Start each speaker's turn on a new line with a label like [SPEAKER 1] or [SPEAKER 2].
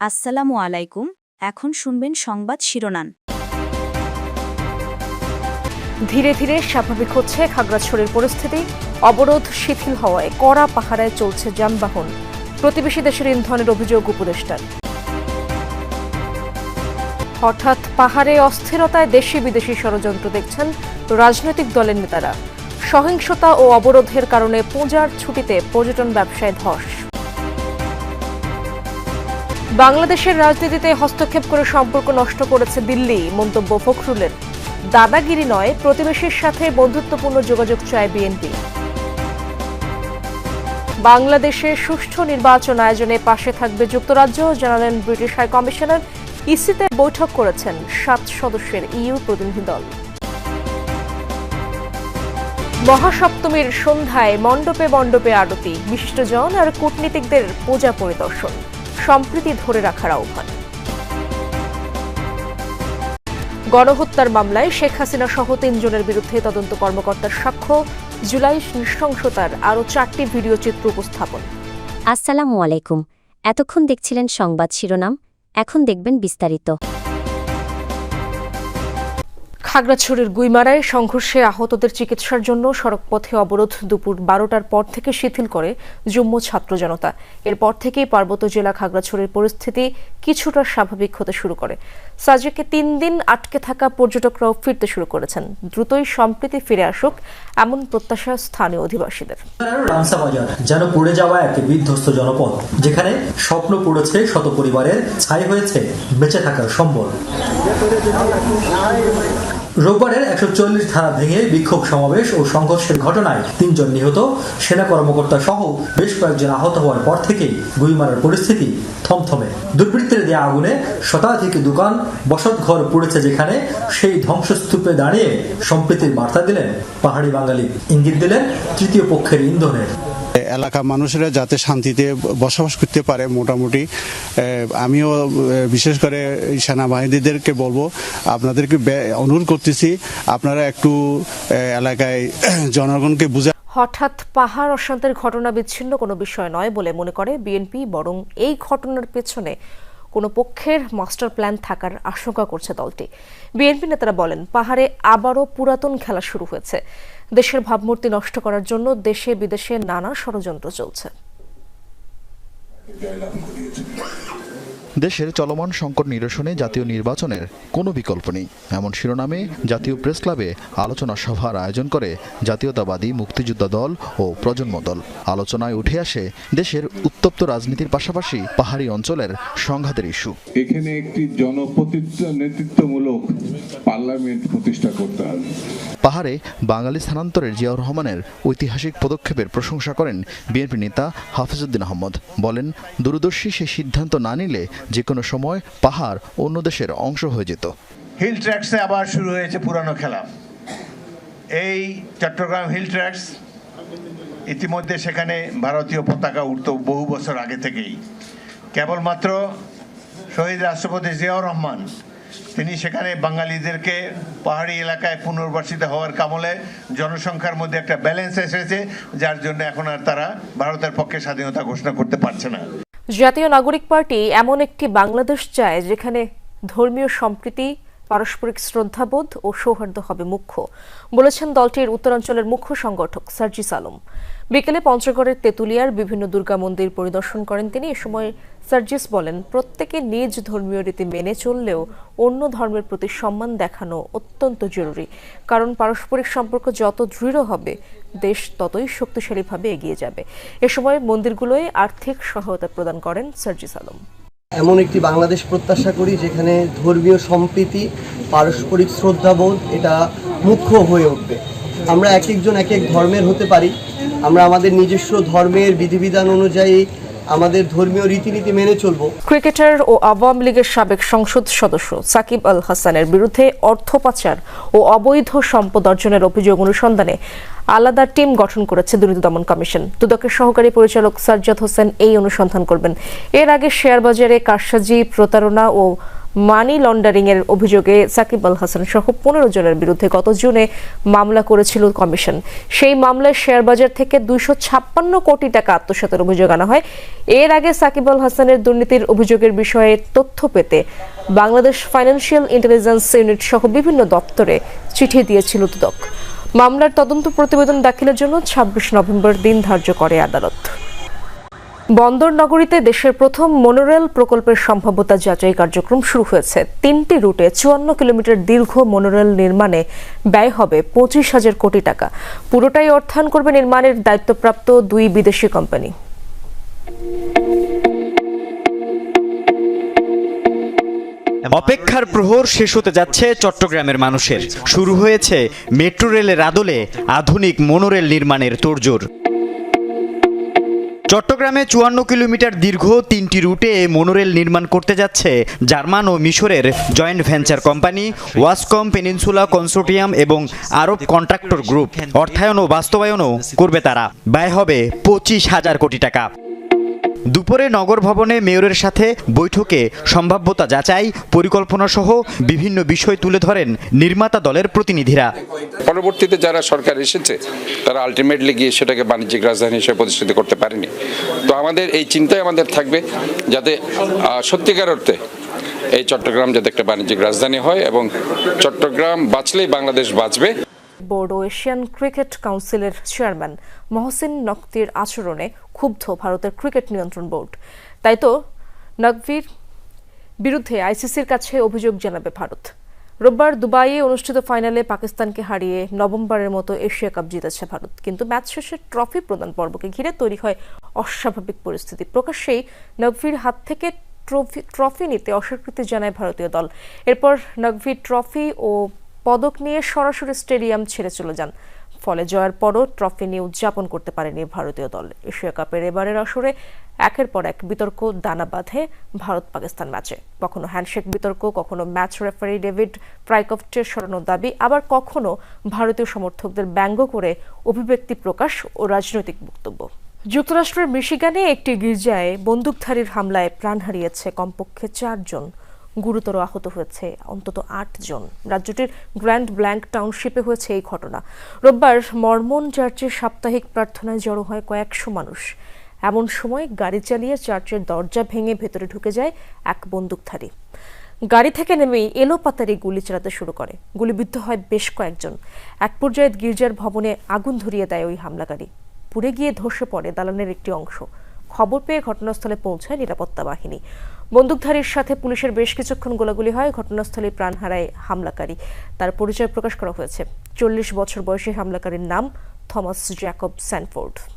[SPEAKER 1] আসসালামু আলাইকুম, এখন শুনবেন সংবাদ শিরোনাম।
[SPEAKER 2] ধীরে ধীরে স্বাভাবিক হচ্ছে খাগড়াছড়ির পরিস্থিতি। অবরোধ শিথিল হওয়ায় কড়া পাহারায় চলছে যানবাহন। প্রতিবেশী দেশের ইন্ধনের অভিযোগ উপদেষ্টার। হঠাৎ পাহাড়ে অস্থিরতায় দেশি বিদেশি ষড়যন্ত্র দেখছেন রাজনৈতিক দলের নেতারা। সহিংসতা ও অবরোধের কারণে পূজার ছুটিতে পর্যটন ব্যবসায় ধস। বাংলাদেশের রাজনীতিতে হস্তক্ষেপ করে সম্পর্ক নষ্ট করেছে দিল্লি, মন্তব্য ফখরুলের। দাদাগিরি নয়, প্রতিবেশীর সাথে বন্ধুত্বপূর্ণ যোগাযোগ চায় বিএনপি। বাংলাদেশে সুষ্ঠু নির্বাচন আয়োজনে পাশে থাকবে যুক্তরাজ্য, জানালেন ব্রিটিশ হাই কমিশনার। ইসিতে বৈঠক করেছেন সাত সদস্যের ইইউ প্রতিনিধি দল। মহাসপ্তমীর সন্ধ্যায় মণ্ডপে মণ্ডপে আরতি, বিশিষ্টজন আর কূটনীতিকদের পূজা পরিদর্শন। সম্প্রীতি ধরে রাখার আহ্বান। গণহত্যার মামলায় শেখ হাসিনা সহ তিনজনের বিরুদ্ধে তদন্ত কর্মকর্তার সাক্ষ্য, জুলাই নৃশংসতার আরও চারটি ভিডিও চিত্র উপস্থাপন।
[SPEAKER 3] আসসালামু আলাইকুম। এতক্ষণ দেখছিলেন সংবাদ শিরোনাম, এখন দেখবেন বিস্তারিত।
[SPEAKER 2] খাগড়াছড়ির গুইমারায় সংঘর্ষে আহতদের চিকিৎসার জন্য সড়কপথে অবরোধ দুপুর বারোটার পর থেকে শিথিল করে জম্ম ছাত্র জনতা। এরপর থেকেই পার্বত্য জেলা খাগড়াছড়ির পরিস্থিতি কিছুটা স্বাভাবিক হতে শুরু করে। সাজেকে তিন দিন আটকে থাকা পর্যটকরাও ফিরতে শুরু করেছেন। দ্রুতই সম্প্রীতি ফিরে আসুক এমন প্রত্যাশা স্থানীয় অধিবাসীদের।
[SPEAKER 4] যেন পড়ে যাওয়া এক বিধ্বস্ত জনপদ, যেখানে স্বপ্ন পড়েছে শত পরিবারের ছাই হয়েছে বেঁচে থাকার সম্বল। রোববারের একশো চল্লিশ ধারা ভেঙে বিক্ষোভ সমাবেশ ও সংঘর্ষের ঘটনায় তিনজন নিহত, সেনা কর্মকর্তা সহ বেশ কয়েকজন আহত হওয়ার পর থেকেই গুইমারার পরিস্থিতি থমথমে। দুর্বৃত্তের দেয়া আগুনে শতাধিক দোকান, বসতঘর পড়েছে যেখানে সেই ধ্বংসস্তূপে দাঁড়িয়ে সম্প্রীতির বার্তা দিলেন পাহাড়ি বাঙালি। ইঙ্গিত দিলেন তৃতীয় পক্ষের ইন্ধনের।
[SPEAKER 5] এলাকার মানুষেরা যাতে শান্তিতে বসবাস করতে পারে মোটামুটি। আমিও বিশেষ করে সেনাবাহিনীদেরকে বলব, আপনাদেরকে অনুরোধ করতেছি, আপনারা একটু এলাকায় জনগণকে বুঝা
[SPEAKER 2] হঠাৎ পাহাড় অশান্তির ঘটনা বিচ্ছিন্ন কোনো বিষয় নয় বলে মনে করে বিএনপি, বরং এই ঘটনার পেছনে কোনো পক্ষের মাস্টার প্ল্যান থাকার আশঙ্কা করছে দলটি। বিএনপি নেতারা বলেন, পাহাড়ে আবারও পুরাতন খেলা শুরু হয়েছে। দেশের ভাবমূর্তি নষ্ট করার জন্য দেশে বিদেশে নানা ষড়যন্ত্র চলছে।
[SPEAKER 6] দেশের চলমান সংকট নিরসনে জাতীয় নির্বাচনের কোনো বিকল্প নেই। এমন শিরোনামে জাতীয় প্রেস ক্লাবে আলোচনা সভার আয়োজন করে জাতীয়তাবাদী মুক্তিযোদ্ধা দল ও প্রজন্ম দল। আলোচনায় উঠে আসে দেশের উত্তপ্ত রাজনীতির পাশাপাশি পাহাড়ি অঞ্চলের সংঘাতের ইস্যু।
[SPEAKER 7] এখানে একটি নেতৃত্বমূলক পার্লামেন্ট প্রতিষ্ঠা করতে হবে।
[SPEAKER 6] পাহাড়ে বাঙালি স্থানান্তরের জিয়াউর রহমানের ঐতিহাসিক পদক্ষেপের প্রশংসা করেন বিএনপি নেতা হাফিজউদ্দিন আহমদ। বলেন দূরদর্শী সেই সিদ্ধান্ত না নিলে যে কোনো সময় পাহাড় অন্য দেশের অংশ হয়ে যেত।
[SPEAKER 8] হিল ট্র্যাক্সে আবার শুরু হয়েছে পুরানো খেলা। এই চট্টগ্রাম হিল ট্র্যাক্স ইতিমধ্যে সেখানে ভারতীয় পতাকা উঠত বহু বছর আগে থেকেই। কেবলমাত্র শহীদ রাষ্ট্রপতি জিয়াউর রহমান, তিনি সেখানে বাঙালিদেরকে পাহাড়ি এলাকায় পুনর্বাসিত হওয়ার কামলে জনসংখ্যার মধ্যে একটা ব্যালেন্স এসেছে, যার জন্য এখন আর তারা ভারতের পক্ষে স্বাধীনতা ঘোষণা করতে পারছে না।
[SPEAKER 2] জাতীয় নাগরিক পার্টি এমন একটি বাংলাদেশ চায় যেখানে ধর্মীয় সম্প্রীতি পারস্পরিক শ্রদ্ধাবোধ ও সৌহার্দ্য হবে মুখ্য, বলেছেন দলটির উত্তরাঞ্চলের মুখ্য সংগঠক সার্জিস আলম বিকেলে পঞ্চগড়ের তেঁতুলিয়ার বিভিন্ন দুর্গা মন্দির পরিদর্শন করেন তিনি। এ সময় সার্জিস বলেন, প্রত্যেকে নিজ ধর্মীয় রীতি মেনে চললেও অন্য ধর্মের প্রতি সম্মান দেখানো অত্যন্ত জরুরি। কারণ পারস্পরিক সম্পর্ক যত দৃঢ় হবে, দেশ ততই শক্তিশালীভাবে এগিয়ে যাবে। এ সময় মন্দিরগুলোয় আর্থিক সহায়তা প্রদান করেন সার্জিস আলম
[SPEAKER 9] এমন একটি বাংলাদেশ প্রত্যাশা করি যেখানে ধর্মীয় সম্প্রীতি, পারস্পরিক শ্রদ্ধাবোধ, এটা মুখ্য হয়ে উঠবে। আমরা এক একজন এক এক ধর্মের হতে পারি। আমরা আমাদের নিজস্ব ধর্মের বিধিবিধান অনুযায়ী আমাদের ধর্মীয় রীতিনীতি মেনে চলব।
[SPEAKER 2] ক্রিকেটার ও আওয়ামী লীগের সাবেক সংসদ সদস্য সাকিব আল হাসানের বিরুদ্ধে অর্থ পাচার ও অবৈধ সম্পদ অর্জনের অভিযোগ অনুসন্ধানে আলাদা টিম গঠন করেছে দুর্নীতি দমন কমিশন। দুদকের সহকারী পরিচালক সাজ্জাদ হোসেন এই অনুসন্ধান করবেন। এর আগে শেয়ার বাজারে কারসাজি, প্রতারণা ও মানি লন্ডারিং এর অভিযোগে সাকিব আল হাসান সহ পনেরো জনের বিরুদ্ধে গত জুনে মামলা করেছিল কমিশন। সেই মামলায় শেয়ার বাজার থেকে দুইশো ছাপ্পান্ন কোটি টাকা আত্মসাতের অভিযোগ আনা হয়। এর আগে সাকিব আল হাসানের দুর্নীতির অভিযোগের বিষয়ে তথ্য পেতে বাংলাদেশ ফাইন্যান্সিয়াল ইন্টেলিজেন্স ইউনিট সহ বিভিন্ন দপ্তরে চিঠি দিয়েছিল দুদক। মামলার তদন্ত প্রতিবেদন দাখিলের জন্য ছাব্বিশ নভেম্বর দিন ধার্য করে আদালত। বন্দর নগরীতে দেশের প্রথম মনোরেল প্রকল্পের সম্ভাব্যতা যাচাই কার্যক্রম শুরু হয়েছে। তিনটি রুটে চুয়ান্ন কিলোমিটার দীর্ঘ মনোরেল নির্মাণে ব্যয় হবে পঁচিশ হাজার কোটি টাকা। পুরোটাই অর্থায়ন করবে নির্মাণের দায়িত্বপ্রাপ্ত দুই বিদেশি কোম্পানি।
[SPEAKER 10] অপেক্ষার প্রহর শেষ হতে যাচ্ছে চট্টগ্রামের মানুষের। শুরু হয়েছে মেট্রো রেলের আদলে আধুনিক মনোরেল নির্মাণের তোড়জোড়। চট্টগ্রামে চুয়ান্ন কিলোমিটার দীর্ঘ তিনটি রুটে মনোরেল নির্মাণ করতে যাচ্ছে জার্মান ও মিশরের জয়েন্ট ভেঞ্চার কোম্পানি ওয়াসকম পেনিনসুলা কনসোর্টিয়াম এবং আরব কন্ট্রাক্টর গ্রুপ অর্থায়ন ও বাস্তবায়নও করবে তারা। ব্যয় হবে পঁচিশ হাজার কোটি টাকা। দুপুরে নগর ভবনে মেয়রের সাথে বৈঠকে সম্ভাব্যতা যাচাই, পরিকল্পনা সহ বিভিন্ন বিষয় তুলে ধরেন নির্মাতা দলের প্রতিনিধিরা।
[SPEAKER 11] পরবর্তীতে যারা সরকার এসেছে, তারা আলটিমেটলি গিয়ে সেটাকে বাণিজ্যিক রাজধানী হিসেবে প্রতিষ্ঠিত করতে পারেনি। তো আমাদের এই চিন্তায় আমাদের থাকবে যাতে সত্যিকার অর্থে এই চট্টগ্রাম যাতে একটা বাণিজ্যিক রাজধানী হয় এবং চট্টগ্রাম বাঁচলেই বাংলাদেশ বাঁচবে।
[SPEAKER 2] বোর্ড এশিয়ান ক্রিকেট কাউন্সিলের চেয়ারম্যান মহসিন নকতির আচরণে ক্ষুব্ধ ভারতের ক্রিকেট নিয়ন্ত্রণ বোর্ড। তাই তো, নকভির বিরুদ্ধে আইসিসির কাছে অভিযোগ জানাবে ভারত। রোববার দুবাইয়ে অনুষ্ঠিত ফাইনালে পাকিস্তানকে হারিয়ে নভেম্বরের মতো এশিয়া কাপ জিতেছে ভারত। কিন্তু ম্যাচ শেষে ট্রফি প্রদান পর্বকে ঘিরে তৈরি হয় অস্বাভাবিক পরিস্থিতি। প্রকাশ্যেই নকভির হাত থেকে ট্রফি ট্রফি নিতে অস্বীকৃতি জানায় ভারতীয় দল। এরপর নকভি ট্রফি ও পদক নিয়ে সরাসরি স্টেডিয়াম ছেড়ে চলে যান। ফলে জয়ের পরও ট্রফি নিয়ে উদযাপন করতে পারেনি ভারতীয় দল। এশিয়া কাপের এবারের আসরে একের পর এক বিতর্ক দানা বাঁধে ভারত পাকিস্তান ম্যাচে। কখনো হ্যান্ডশেক বিতর্ক, কখনো ম্যাচ রেফারি ডেভিড প্রাইকফটের সরানোর দাবি, আবার কখনো ভারতীয় সমর্থকদের ব্যঙ্গ করে অভিব্যক্তি প্রকাশ ও রাজনৈতিক বক্তব্য। যুক্তরাষ্ট্রের মিশিগানে একটি গির্জায় বন্দুকধারীর হামলায় প্রাণ হারিয়েছে কমপক্ষে চারজন। গুরুতর আহত হয়েছে। অন্তত আট জন। রাজ্যটির গ্র্যান্ড ব্ল্যাঙ্ক টাউনশিপে হয়েছে এই ঘটনা। রোববার মর্মন চার্চের সাপ্তাহিক প্রার্থনায় জড়ো হয় কয়েকশো মানুষ। এমন সময় গাড়ি চালিয়ে চার্চের দরজা ভেঙে ভেতরে ঢুকে যায় এক বন্দুকধারী। গাড়ি থেকে নেমেই এলোপাতারি গুলি চালাতে শুরু করে। গুলিবিদ্ধ হয় বেশ কয়েকজন। এক পর্যায়ে গির্জার ভবনে আগুন ধরিয়ে দেয় ওই হামলাকারী। পুড়ে গিয়ে ধসে পড়ে দালানের একটি অংশ। খবর পেয়ে ঘটনাস্থলে পৌঁছায় নিরাপত্তা বাহিনী। বন্দুকধারীর সাথে পুলিশের বেশ কিছুক্ষণ গোলাগুলি হয়, ঘটনাস্থলে প্রাণ হারায় হামলাকারী। তার পরিচয় প্রকাশ করা হয়েছে। চল্লিশ বছর বয়সী হামলাকারীর নাম থমাস জ্যাকব স্যানফোর্ড।